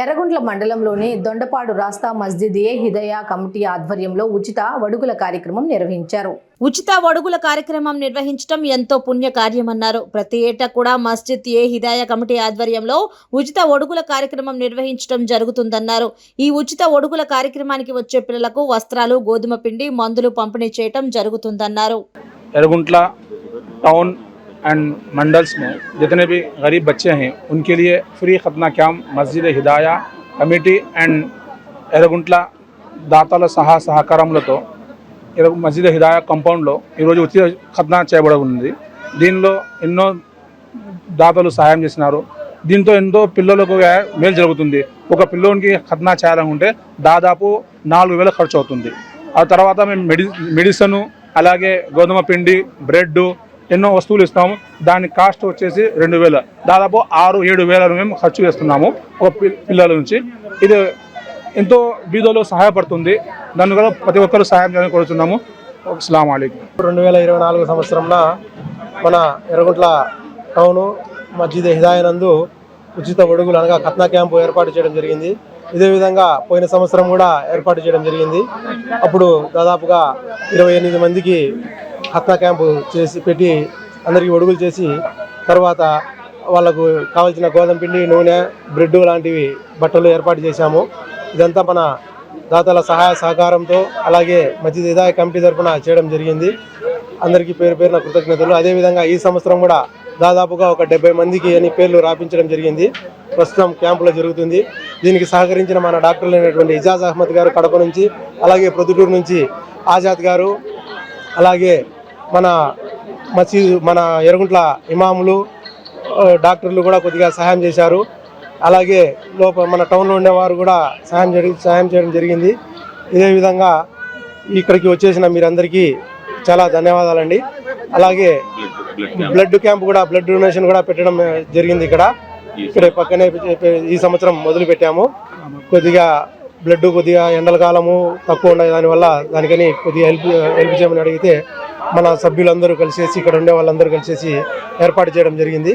ఎర్రగుంట్ల మండలంలోని దొండపాడు రాస్తా మస్జిద్ ఏ హిదయా కమిటీ ఆధ్వర్యంలో ఉచిత వడుగుల కార్యక్రమం నిర్వహించారు. ఉచిత వడుగుల కార్యక్రమం నిర్వహించడం ఎంతో పుణ్య కార్యమన్నారు ప్రతి ఏటా కూడా మస్జిద్ ఏ హిదాయ కమిటీ ఆధ్వర్యంలో ఉచిత ఒడుగుల కార్యక్రమం నిర్వహించడం జరుగుతుందన్నారు. ఈ ఉచిత ఒడుగుల కార్యక్రమానికి వచ్చే పిల్లలకు వస్త్రాలు గోధుమ పిండి మందులు పంపిణీ చేయటం జరుగుతుందన్నారు. एंड मंडल्स में जितने भी गरीब बच्चे हैं उनके लिए फ्री खतना camp Masjid Hidaya committee and Erraguntla దాతల సహా సహకారములతో ఎర్ర- మస్జిద్ హిదాయా కాంపౌండ్లో ఈరోజు ఉచిత ఖత్నా చేయబడి ఉంది దీనిలో ఎన్నో దాతలు సహాయం చేసినారు దీంతో ఎంతో పిల్లలకు వ్యా- మేలు జరుగుతుంది ఒక పిల్లోనికి ఖత్నా చేయాలనుకుంటే దాదాపు నాలుగు వేల ఖర్చు అవుతుంది ఆ తర్వాత మేము మెడి మెడిసిన్ అలాగే గోధుమ పిండి బ్రెడ్ ఎన్నో వస్తువులు ఇస్తాము. దాని కాస్ట్ వచ్చేసి రెండు వేలు. దాదాపు ఆరు ఏడు వేలను మేము ఖర్చు చేస్తున్నాము ఒక పి- పిల్లల నుంచి. ఇది ఎంతో బీదోలో సహాయపడుతుంది. దాన్ని కూడా ప్రతి ఒక్కరు సహాయం చేయాలని కోరుతున్నాము అస్సలం అయికం రెండు వేల ఇరవై నాలుగు సంవత్సరంలో మన ఎర్రగుంట్ల టౌను మస్జిద్ హిదాయనందు ఉచిత ఒడుగులు అనగా కత్నా క్యాంపు ఏర్పాటు చేయడం జరిగింది. ఇదే విధంగా పోయిన సంవత్సరం కూడా ఏర్పాటు చేయడం జరిగింది. అప్పుడు దాదాపుగా ఇరవై ఎనిమిది మందికి ఖత్నా క్యాంపు చేసి పెట్టి అందరికీ ఒడుగులు చేసి తర్వాత వాళ్ళకు కావాల్సిన గోధుమ పిండి నూనె బ్రెడ్ లాంటివి బట్టలు ఏర్పాటు చేశాము. ఇదంతా మన దాతల సహాయ సహకారంతో అలాగే మస్జిద్ హిదాయ కమిటీ తరఫున చేయడం జరిగింది. అందరికీ పేరు పేరున కృతజ్ఞతలు. అదేవిధంగా ఈ సంవత్సరం కూడా దాదాపుగా ఒక డెబ్బై మందికి అని పేర్లు రాపించడం జరిగింది. ప్రస్తుతం క్యాంపులో జరుగుతుంది. దీనికి సహకరించిన మన డాక్టర్లు అయినటువంటి ఇజాజ్ అహ్మద్ గారు కడప నుంచి అలాగే ప్రొద్దుటూరు నుంచి ఆజాద్ గారు అలాగే మన మసీదు మన ఎరుగుంట్ల ఇమాములు డాక్టర్లు కూడా కొద్దిగా సహాయం చేశారు. అలాగే లోపల మన టౌన్లో ఉండేవారు కూడా సహాయం జరిగి సహాయం చేయడం జరిగింది. ఇదే విధంగా ఇక్కడికి వచ్చేసిన మీరందరికీ చాలా ధన్యవాదాలండి. అలాగే బ్లడ్ క్యాంప్ కూడా బ్లడ్ డొనేషన్ కూడా పెట్టడం జరిగింది ఇక్కడ. ఇక్కడ పక్కనే ఈ సంవత్సరం మొదలు పెట్టాము కొద్దిగా బ్లడ్ కొద్దిగా ఎండల కాలము తక్కువ ఉండే దానివల్ల దానికని కొద్దిగా హెల్ప్ హెల్ప్ చేయమని అడిగితే మన సభ్యులందరూ కలిసేసి ఇక్కడ ఉండే వాళ్ళందరూ కలిసేసి ఏర్పాటు చేయడం జరిగింది.